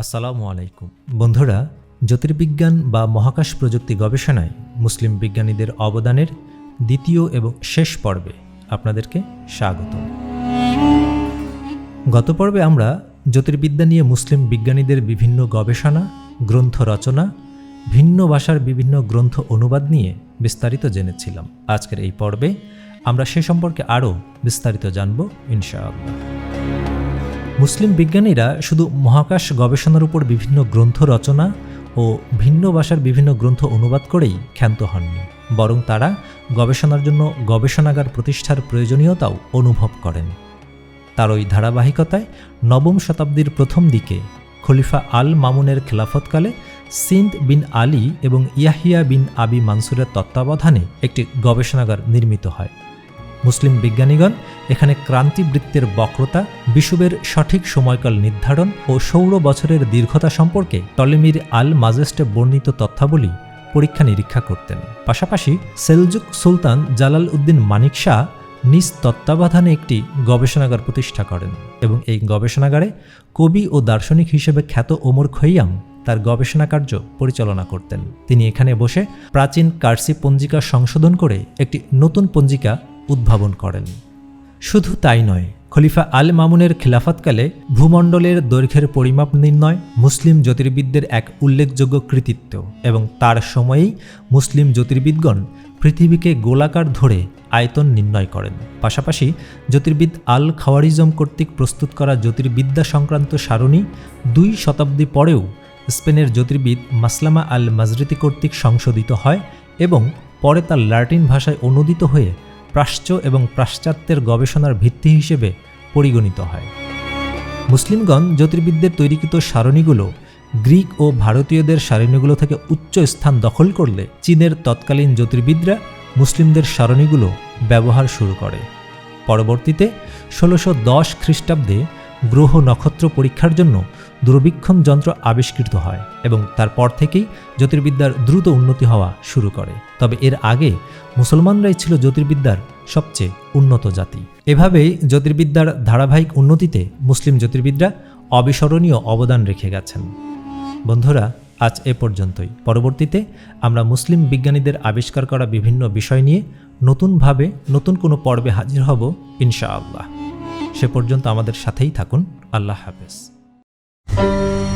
আসসালামু আলাইকুম। বন্ধুরা, জ্যোতির্বিজ্ঞান বা মহাকাশ প্রযুক্তি গবেষণায় মুসলিম বিজ্ঞানীদের অবদানের দ্বিতীয় এবং শেষ পর্বে আপনাদেরকে স্বাগত গত পর্বে আমরা জ্যোতির্বিদ্যা নিয়ে মুসলিম বিজ্ঞানীদের বিভিন্ন গবেষণা, গ্রন্থ রচনা, ভিন্ন ভাষার বিভিন্ন গ্রন্থ অনুবাদ নিয়ে বিস্তারিত জেনেছিলাম। আজকের এই পর্বে আমরা সে সম্পর্কে আরও বিস্তারিত জানব, ইনশাআল্লাহ। মুসলিম বিজ্ঞানীরা শুধু মহাকাশ গবেষণার উপর বিভিন্ন গ্রন্থ রচনা ও ভিন্ন ভাষার বিভিন্ন গ্রন্থ অনুবাদ করেই ক্ষান্ত হননি, বরং তারা গবেষণার জন্য গবেষণাগার প্রতিষ্ঠার প্রয়োজনীয়তাও অনুভব করেন। তার ওই ধারাবাহিকতায় নবম শতাব্দীর প্রথম দিকে খলিফা আল মামুনের খেলাফতকালে সিন্দ বিন আলী এবং ইয়াহিয়া বিন আবি মানসুরের তত্ত্বাবধানে একটি গবেষণাগার নির্মিত হয়। মুসলিম বিজ্ঞানীগণ, এখানে ক্রান্তিবৃত্তের বক্রতা বিষুবের সঠিক সময়কাল নির্ধারণ ও সৌর বছরের দীর্ঘতা সম্পর্কে টলেমির আল মাজেস্টে বর্ণিত তথ্যাবলী পরীক্ষা নিরীক্ষা করতেন। পাশাপাশি সেলজুক সুলতান জালাল উদ্দিন মানিক শাহ নিজ তত্ত্বাবধানে একটি গবেষণাগার প্রতিষ্ঠা করেন এবং এই গবেষণাগারে কবি ও দার্শনিক হিসেবে খ্যাত ওমর খৈয়াম তার গবেষণা কার্য পরিচালনা করতেন। তিনি এখানে বসে প্রাচীন কার্সি পঞ্জিকা সংশোধন করে একটি নতুন পঞ্জিকা উদ্ভাবন করেন। শুধু তাই নয়, খলিফা আল মামুনের খিলাফতকালে ভূমণ্ডলের দৈর্ঘ্যের পরিমাপ নির্ণয় মুসলিম জ্যোতির্বিদদের এক উল্লেখযোগ্য কৃতিত্ব এবং তার সময়েই মুসলিম জ্যোতির্বিদগণ পৃথিবীকে গোলাকার ধরে আয়তন নির্ণয় করেন। পাশাপাশি জ্যোতির্বিদ আল খাওয়ারিজম কর্তৃক প্রস্তুত করা জ্যোতির্বিদ্যা সংক্রান্ত সারণী দুই শতাব্দী পরেও স্পেনের জ্যোতির্বিদ মাসলামা আল মাজরিতি কর্তৃক সংশোধিত হয় এবং পরে তা লাটিন ভাষায় অনুদিত হয়ে প্রাচ্য এবং পাশ্চাত্যের গবেষণার ভিত্তি হিসেবে পরিগণিত হয়। মুসলিমগণ জ্যোতির্বিদদের তৈরিকৃত সারণীগুলো গ্রিক ও ভারতীয়দের সারণীগুলো থেকে উচ্চ স্থান দখল করলে চীনের তৎকালীন জ্যোতির্বিদরা মুসলিমদের সারণীগুলো ব্যবহার শুরু করে। পরবর্তীতে ষোলোশো দশ খ্রিস্টাব্দে গ্রহ নক্ষত্র পরীক্ষার জন্য দূরবীক্ষণ যন্ত্র আবিষ্কৃত হয় এবং তারপর থেকেই জ্যোতির্বিদ্যার দ্রুত উন্নতি হওয়া শুরু করে। তবে এর আগে মুসলমানরাই ছিল জ্যোতির্বিদ্যার সবচেয়ে উন্নত জাতি। এভাবেই জ্যোতির্বিদ্যার ধারাবাহিক উন্নতিতে মুসলিম জ্যোতির্বিদরা অবিস্মরণীয় অবদান রেখে গেছেন। বন্ধুরা, আজ এ পর্যন্তই। পরবর্তীতে আমরা মুসলিম বিজ্ঞানীদের আবিষ্কার করা বিভিন্ন বিষয় নিয়ে নতুনভাবে নতুন কোনো পর্বে হাজির হব ইনশাআল্লাহ। সে পর্যন্ত আমাদের সাথেই থাকুন। আল্লাহ হাফেজ। Música